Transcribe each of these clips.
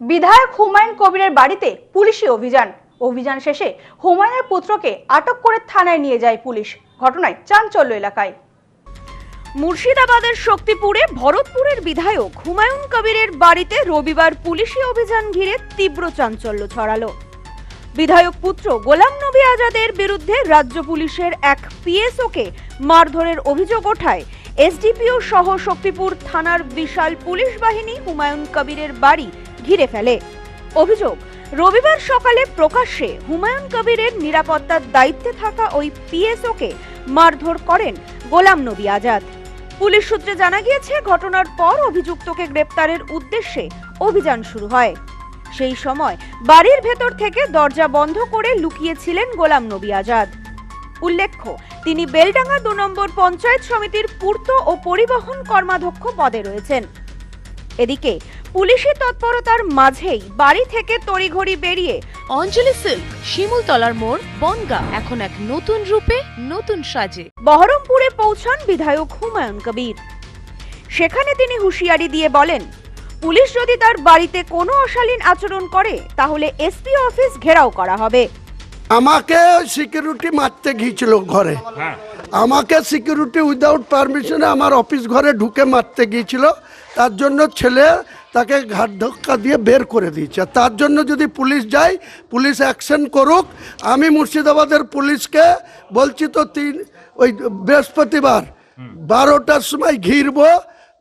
বিধায়ক হুমায়ুন কবিরের বাড়িতে পুলিশি অভিযান। অভিযান শেষে হুমায়ুনের পুত্রকে আটক করে থানায় নিয়ে যায় পুলিশ। ঘটনায় চাঞ্চল্য এলাকায়। মুর্শিদাবাদের শক্তিপুরে ভরতপুরের বিধায়ক হুমায়ুন কবিরের বাড়িতে রবিবার পুলিশি অভিযান ঘিরে তীব্র চাঞ্চল্য ছড়ালো। বিধায়ক পুত্র গোলাম নবী আজাদের বিরুদ্ধে রাজ্য পুলিশের এক পিএসওকে মারধরের অভিযোগ ওঠায় এসডিপিও সহ শক্তিপুর থানার বিশাল পুলিশ বাহিনী হুমায়ুন কবিরের বাড়ি ঘিরে ফেলে। অভিযোগ, রবিবার সকালে প্রকাশ্যে হুমায়ুন কবিরের নিরাপত্তার দায়িত্বে থাকা ওই পিএসওকে মারধর করেন গোলাম নবী আজাদ। পুলিশ সূত্রে জানা গিয়েছে, ঘটনার পর অভিযুক্তকে গ্রেপ্তারের উদ্দেশ্যে অভিযান শুরু হয়। সেই সময় বাড়ির ভেতর থেকে দরজা বন্ধ করে লুকিয়েছিলেন গোলাম নবী আজাদ। উল্লেখ্য, তিনি বেলডাঙ্গা দু নম্বর পঞ্চায়েত সমিতির পূর্ত ও পরিবহন কর্মাধ্যক্ষ পদে রয়েছেন। এদিকে পুলিশি তৎপরতার মাঝেই বাড়ি থেকে তড়িঘড়ি বেরিয়ে অঞ্জলি সিল্ক, শিমুলতলার মোড়, বনগা এখন এক নতুন রূপে, নতুন সাজে। বহরমপুরে পৌঁছান বিধায়ক হুমায়ুন কবির। সেখানে তিনি হুঁশিয়ারি দিয়ে বলেন, পুলিশ যদি তার বাড়িতে কোনো অশালীন আচরণ করে, তাহলে এসপি অফিস ঘেরাও করা হবে। আমাকে সিকিউরিটি মারতে গিয়েছিল ঘরে। আমাকে সিকিউরিটি উইদাউট পারমিশনে আমার অফিস ঘরে ঢুকে মারতে গিয়েছিল। তার জন্য ছেলে তাকে ঘাট ধাক্কা দিয়ে বের করে দিয়েছে। তার জন্য যদি পুলিশ যায় পুলিশ অ্যাকশন করুক আমি মুর্শিদাবাদের পুলিশকে বলছি তো তিন ওই বৃহস্পতিবার বারোটার সময় ঘিরবো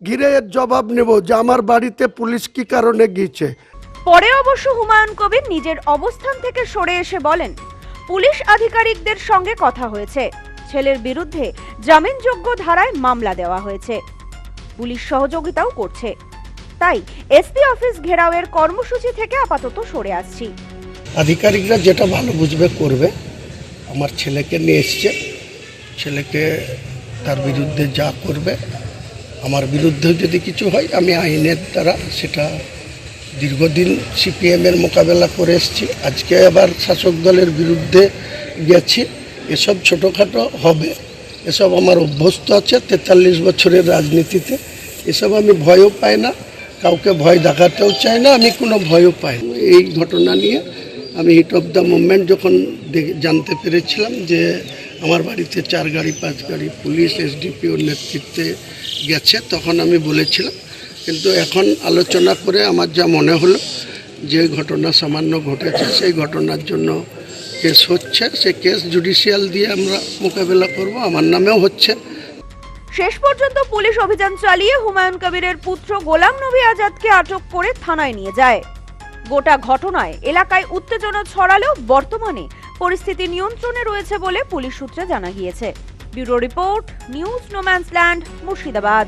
ঘিরে এর জবাব নেব যে আমার বাড়িতে পুলিশ কি কারণে গিয়েছে। পরে অবশ্য হুমায়ুন কবির নিজের অবস্থান থেকে সরে এসে বলেন পুলিশ আধিকারিকদের সঙ্গে কথা হয়েছে। ছেলের বিরুদ্ধে জামিনযোগ্য ধারায় মামলা দেওয়া হয়েছে। পুলিশ সহযোগিতাও করছে। তাই এসপি অফিস ঘেরাওয়ের কর্মসূচি থেকে আপাতত সরে আসছি। আধিকারিকরা যেটা ভালো বুঝবে করবে। আমার ছেলেকে নিয়ে এসছে। ছেলেকে তার বিরুদ্ধে যা করবে। আমার বিরুদ্ধে যদি কিছু হয়, আমি আইনের দ্বারা সেটা দীর্ঘদিন সিপিএমের মোকাবেলা করে এসেছি। আজকে আবার শাসক দলের বিরুদ্ধে গেছি। এসব ছোটোখাটো হবে। এসব আমার অভ্যস্ত আছে তেতাল্লিশ বছরের রাজনীতিতে। এসব আমি ভয়ও পাই না, কাউকে ভয় দেখাতেও চাই না, আমি কোনো ভয়ও পাই এই ঘটনা নিয়ে আমি হিট অফ দ্য মুভমেন্ট যখন জানতে পেরেছিলাম যে আমার বাড়িতে চার গাড়ি, পাঁচ গাড়ি পুলিশ এসডিপিওর নেতৃত্বে গেছে, তখন আমি বলেছিলাম কিন্তু এখন আলোচনা করে আমার যা মনে হলো, যে ঘটনা সামান্য ঘটেছে, সেই ঘটনার জন্য কেস হচ্ছে। সে কেস জুডিশিয়াল দিয়ে আমরা মোকাবেলা করব, আমার নামেও হচ্ছে। শেষ পর্যন্ত পুলিশ অভিযান চালিয়ে হুমায়ুন কবিরের পুত্র গোলাম নবী আজাদকে আটক করে থানায় নিয়ে যায়। গোটা ঘটনায় এলাকায় উত্তেজনা ছড়ালেও বর্তমানে পরিস্থিতি নিয়ন্ত্রণে রয়েছে বলে পুলিশ সূত্রে জানা গিয়েছে। Bureau report, news no man's land, Murshidabad.